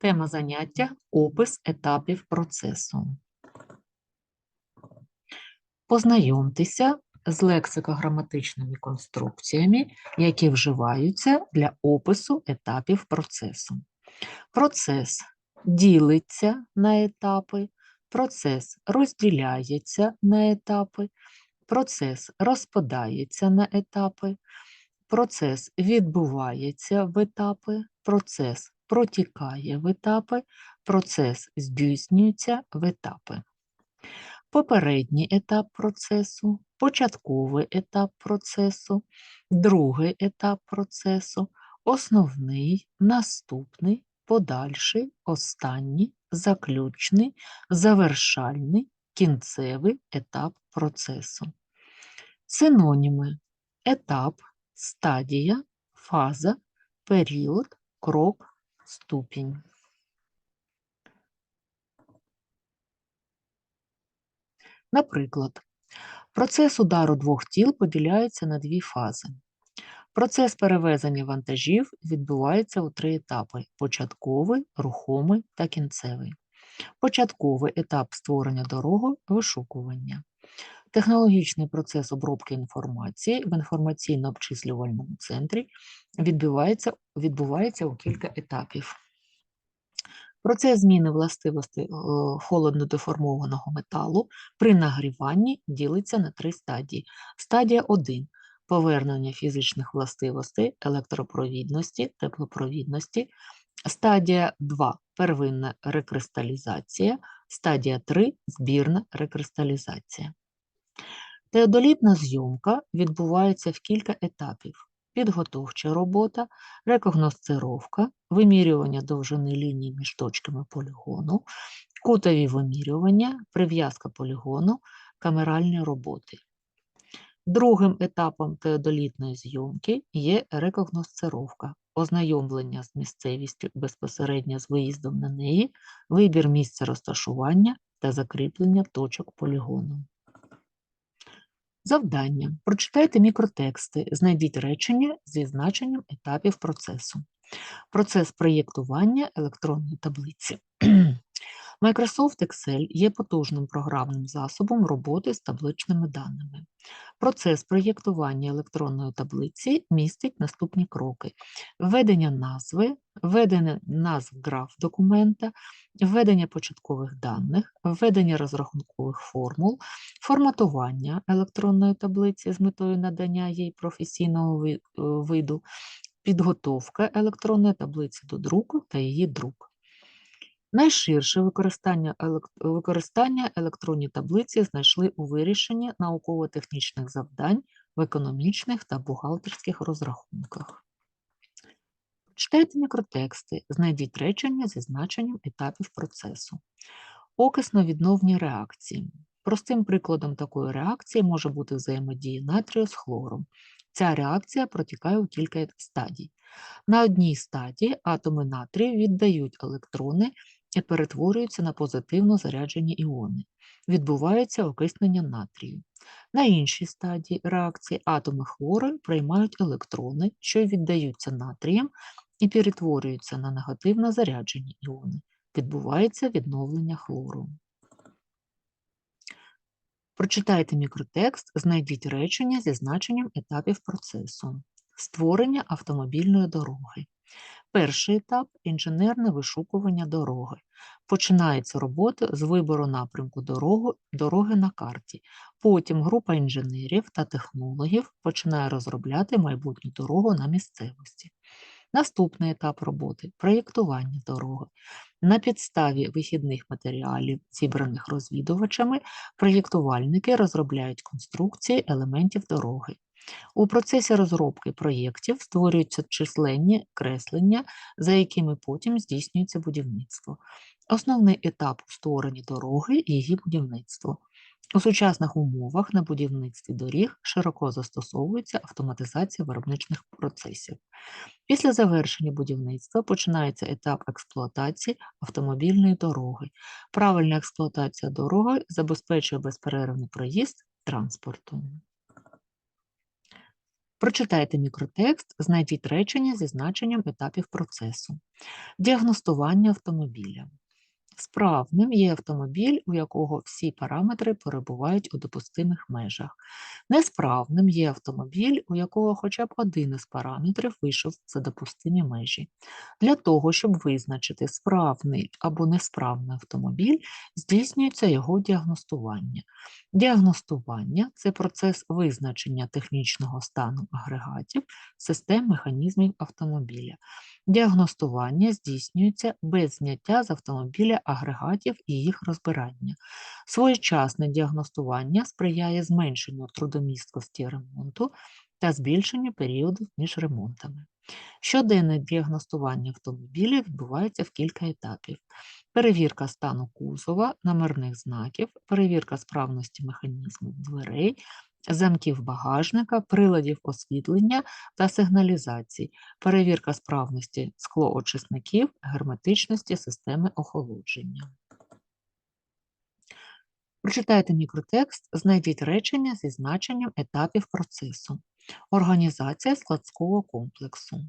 Тема заняття опис етапів процесу. Познайомтеся з лексико-граматичними конструкціями, які вживаються для опису етапів процесу. Процес ділиться на етапи, процес розділяється на етапи, процес розпадається на етапи, процес відбувається в етапи, процес протікає в етапи, процес здійснюється в етапи. Попередній етап процесу, початковий етап процесу, другий етап процесу, основний, наступний, подальший, останній, заключний, завершальний, кінцевий етап процесу. Синоніми етап, стадія, фаза, період, крок, ступінь. Наприклад, процес удару двох тіл поділяється на дві фази. Процес перевезення вантажів відбувається у три етапи: початковий, рухомий та кінцевий. Початковий етап створення дороги вишукування. Технологічний процес обробки інформації в інформаційно-обчислювальному центрі відбувається, відбувається у кілька етапів. Процес зміни властивостей е, холодно-деформованого металу при нагріванні ділиться на три стадії. Стадія 1 повернення фізичних властивостей електропровідності, теплопровідності. Стадія 2 первинна рекристалізація, стадія 3 збірна рекристалізація. Теодолітна зйомка відбувається в кілька етапів підготовча робота, рекогносцировка, вимірювання довжини лінії між точками полігону, кутові вимірювання, прив'язка полігону, камеральні роботи. Другим етапом теодолітної зйомки є рекогносцировка, ознайомлення з місцевістю безпосередньо з виїздом на неї, вибір місця розташування та закріплення точок полігону. Завдання. Прочитайте мікротексти, знайдіть речення зі значенням етапів процесу. Процес проєктування електронної таблиці. Microsoft Excel є потужним програмним засобом роботи з табличними даними. Процес проєктування електронної таблиці містить наступні кроки: введення назви, введення назв граф документа, введення початкових даних, введення розрахункових формул, форматування електронної таблиці з метою надання їй професійного е, виду, підготовка електронної таблиці до друку та її друк. Найширше використання використання електронні таблиці знайшли у вирішенні науково-технічних завдань в економічних та бухгалтерських розрахунках. Читайте мікротексти, знайдіть речення зі значенням етапів процесу. Окисно-відновні реакції. Простим прикладом такої реакції може бути взаємодія натрію з хлором. Ця реакція протікає у кілька стадій. На одній стадії атоми натрію віддають електрони перетворюються на позитивно заряджені іони. Відбувається окиснення натрію. На іншій стадії реакції атоми хлору приймають електрони, що віддаються натрієм і перетворюються на негативно заряджені іони. Відбувається відновлення хлору. Прочитайте мікротекст, знайдіть речення зі значенням етапів процесу. Створення автомобільної дороги. Перший етап інженерне вишукування дороги. Починається робота з вибору напрямку дороги, на карті. Потім група інженерів та технологів починає розробляти майбутню дорогу на місцевості. Наступний етап роботи проєктування дороги. На підставі вихідних матеріалів, зібраних розвідувачами, проєктувальники розробляють конструкції елементів дороги. У процесі розробки проєктів створюються численні креслення, за якими потім здійснюється будівництво. Основний етап у створенні дороги і її будівництво. У сучасних умовах на будівництві доріг широко застосовується автоматизація виробничних процесів. Після завершення будівництва починається етап експлуатації автомобільної дороги. Правильна експлуатація дороги забезпечує безперервний проїзд транспорту. Прочитайте мікротекст, знайдіть речення зі значенням етапів процесу. Діагностування автомобіля. Справним є автомобіль, у якого всі параметри перебувають у допустимих межах. Несправним є автомобіль, у якого хоча б один із параметрів вийшов за допустимі межі. Для того, щоб визначити справний або несправний автомобіль, здійснюється його діагностування. Діагностування це процес визначення технічного стану агрегатів, систем механізмів автомобіля. Діагностування здійснюється без зняття з автомобіля агрегатів і їх розбирання. Своєчасне діагностування сприяє зменшенню трудомісткості ремонту та збільшенню періоду між ремонтами. Щоденне діагностування автомобіля відбувається в кілька етапів: перевірка стану кузова, номерних знаків, перевірка справності механізму дверей, замків багажника, приладів освітлення та сигналізації, перевірка справності склоочисників, герметичності системи охолодження. Прочитайте мікротекст, знайдіть речення зі значенням етапів процесу. Організація складського комплексу.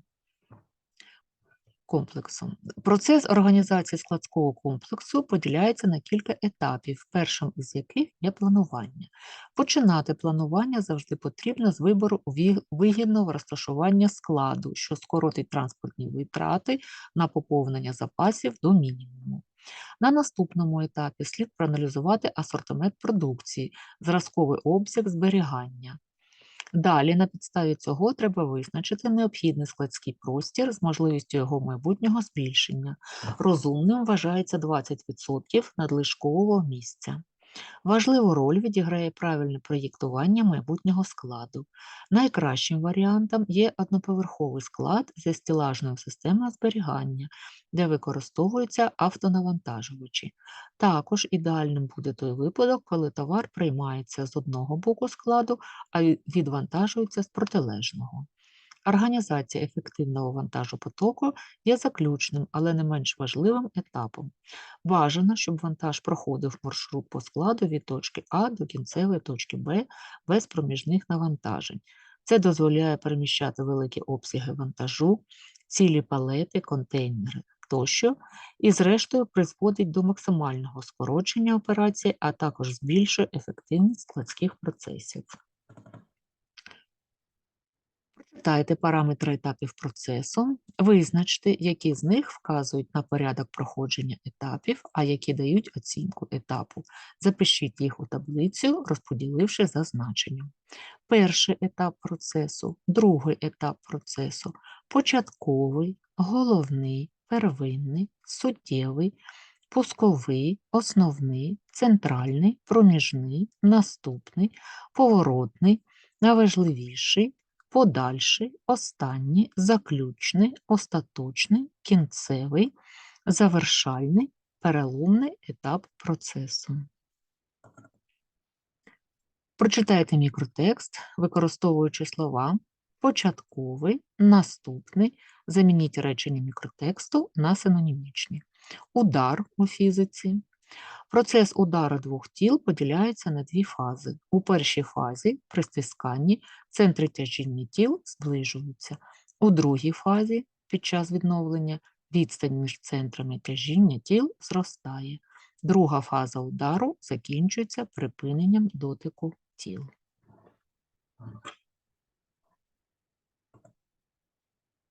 комплексу. Процес організації складського комплексу поділяється на кілька етапів, першим із яких є планування. Починати планування завжди потрібно з вибору вигідного розташування складу, що скоротить транспортні витрати на поповнення запасів до мінімуму. На наступному етапі слід проаналізувати асортимент продукції, зразковий обсяг зберігання. Далі, на підставі цього, треба визначити необхідний складський простір з можливістю його майбутнього збільшення. Розумним вважається 20% надлишкового місця. Важливу роль відіграє правильне проєктування майбутнього складу. Найкращим варіантом є одноповерховий склад зі стілажною системою зберігання, де використовуються автонавантажувачі. Також ідеальним буде той випадок, коли товар приймається з одного боку складу, а відвантажується з протилежного. Організація ефективного вантажопотоку є заключним, але не менш важливим етапом. Бажано, щоб вантаж проходив маршрут по складу від точки А до кінцевої точки Б без проміжних навантажень. Це дозволяє переміщати великі обсяги вантажу, цілі палети, контейнери тощо, і зрештою призводить до максимального скорочення операції, а також збільшує ефективність складських процесів. Прочитайте параметри етапів процесу, визначте, які з них вказують на порядок проходження етапів, а які дають оцінку етапу. Запишіть їх у таблицю, розподіливши за значенням. Перший етап процесу, другий етап процесу, початковий, головний, первинний, суттєвий, пусковий, основний, центральний, проміжний, наступний, поворотний, найважливіший, подальший, останній, заключний, остаточний, кінцевий, завершальний, переломний етап процесу. Прочитайте мікротекст, використовуючи слова початковий, наступний, замініть речення мікротексту на синонімічні. Удар у фізиці. Процес удару двох тіл поділяється на дві фази. У першій фазі, при стисканні, центри тяжіння тіл зближуються. У другій фазі, під час відновлення, відстань між центрами тяжіння тіл зростає. Друга фаза удару закінчується припиненням дотику тіл.